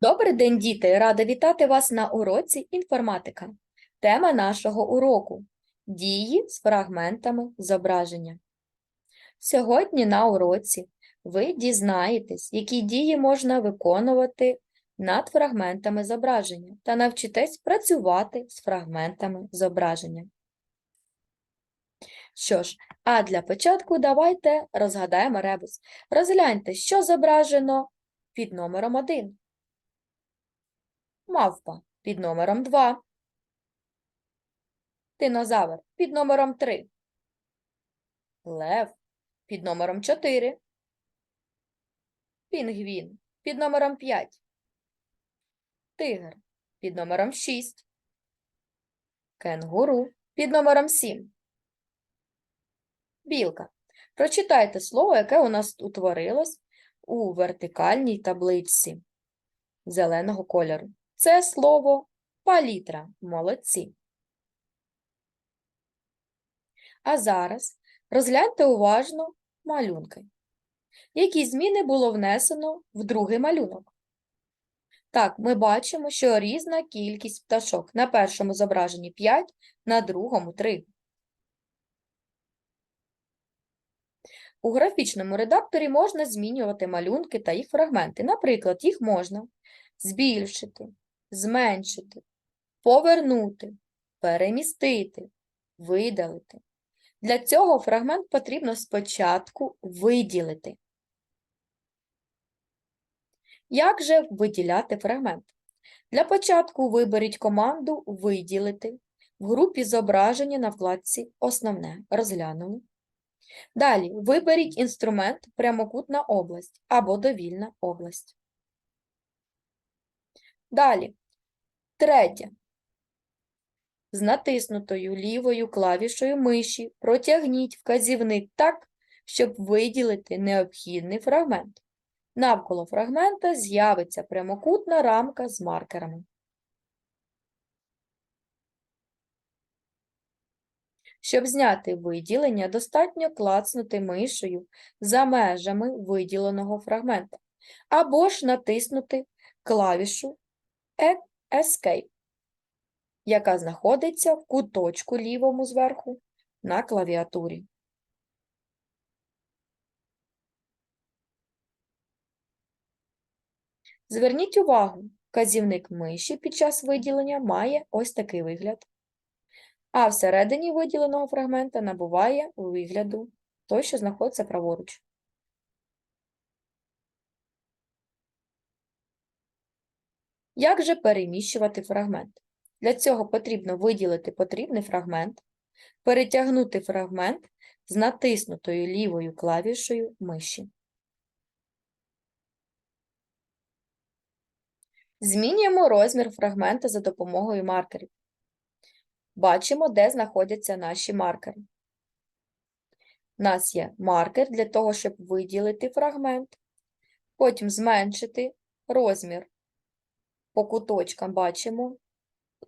Добрий день, діти! Рада вітати вас на уроці інформатика. Тема нашого уроку дії з фрагментами зображення. Сьогодні на уроці ви дізнаєтесь, які дії можна виконувати над фрагментами зображення та навчитесь працювати з фрагментами зображення. Що ж, а для початку давайте розгадаємо ребус. Розгляньте, що зображено під номером 1. Мавпа під номером 2. Динозавр під номером 3. Лев під номером 4. Пінгвін під номером 5. Тигр під номером 6. Кенгуру під номером 7. Білка. Прочитайте слово, яке у нас утворилось у вертикальній табличці зеленого кольору. Це слово палітра. Молодці. А зараз розгляньте уважно малюнки. Які зміни було внесено в другий малюнок? Так, ми бачимо, що різна кількість пташок. На першому зображенні 5, на другому 3. У графічному редакторі можна змінювати малюнки та їх фрагменти. Наприклад, їх можна збільшити, зменшити, повернути, перемістити, видалити. Для цього фрагмент потрібно спочатку виділити. Як же виділяти фрагмент? Для початку виберіть команду Виділити в групі зображення на вкладці Основне розглянули. Далі виберіть інструмент Прямокутна область або довільна область. Далі. Третє. З натиснутою лівою клавішою миші протягніть вказівник так, щоб виділити необхідний фрагмент. Навколо фрагмента з'явиться прямокутна рамка з маркерами. Щоб зняти виділення, достатньо клацнути мишею за межами виділеного фрагмента, або ж натиснути клавішу «Е- Escape, яка знаходиться в куточку лівому зверху на клавіатурі. Зверніть увагу, вказівник миші під час виділення має ось такий вигляд, а всередині виділеного фрагмента набуває вигляду той, що знаходиться праворуч. Як же переміщувати фрагмент? Для цього потрібно виділити потрібний фрагмент, перетягнути фрагмент з натиснутою лівою клавішею миші. Змінюємо розмір фрагмента за допомогою маркерів. Бачимо, де знаходяться наші маркери. У нас є маркер для того, щоб виділити фрагмент, потім зменшити розмір по куточкам бачимо,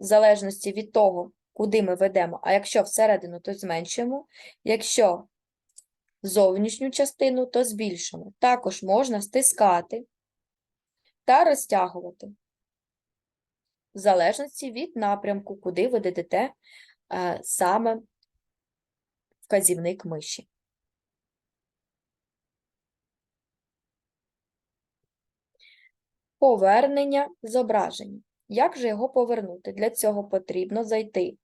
в залежності від того, куди ми ведемо. А якщо всередину, то зменшимо. Якщо зовнішню частину, то збільшимо. Також можна стискати та розтягувати, в залежності від напрямку, куди ви дадете е, саме вказівник миші. Повернення зображення. Як же його повернути? Для цього потрібно зайти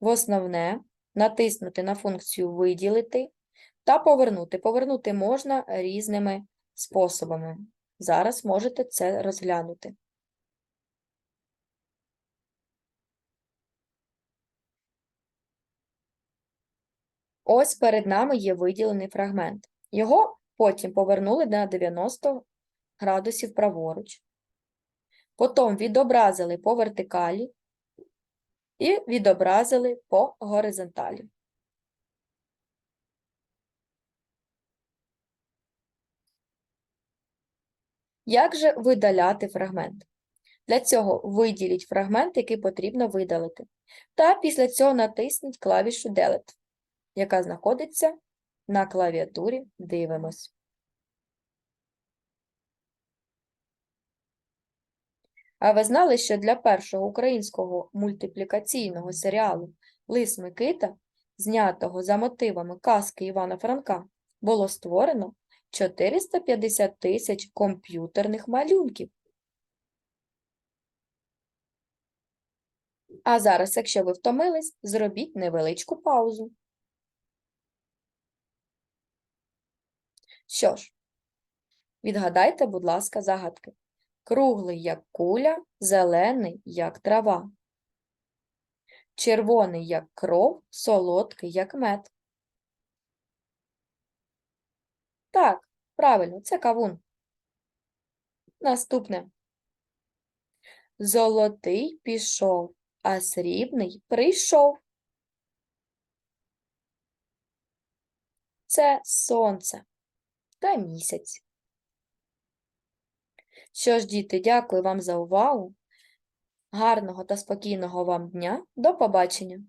в основне, натиснути на функцію Виділити та повернути. Повернути можна різними способами. Зараз можете це розглянути. Ось перед нами є виділений фрагмент. Його потім повернули на 90 градусів праворуч. Потім відобразили по вертикалі і відобразили по горизонталі. Як же видаляти фрагмент? Для цього виділіть фрагмент, який потрібно видалити, та після цього натисніть клавішу Delete, яка знаходиться на клавіатурі Дивимось. А ви знали, що для першого українського мультиплікаційного серіалу Лис Микита, знятого за мотивами казки Івана Франка, було створено 450 тисяч комп'ютерних малюнків. А зараз, якщо ви втомились, зробіть невеличку паузу. Що ж, відгадайте, будь ласка, загадки. Круглий, як куля, зелений, як трава. Червоний, як кров, солодкий, як мед. Так, правильно, це кавун. Наступне. Золотий пішов, а срібний прийшов. Це сонце та місяць. Що ж, діти, дякую вам за увагу. Гарного та спокійного вам дня. До побачення!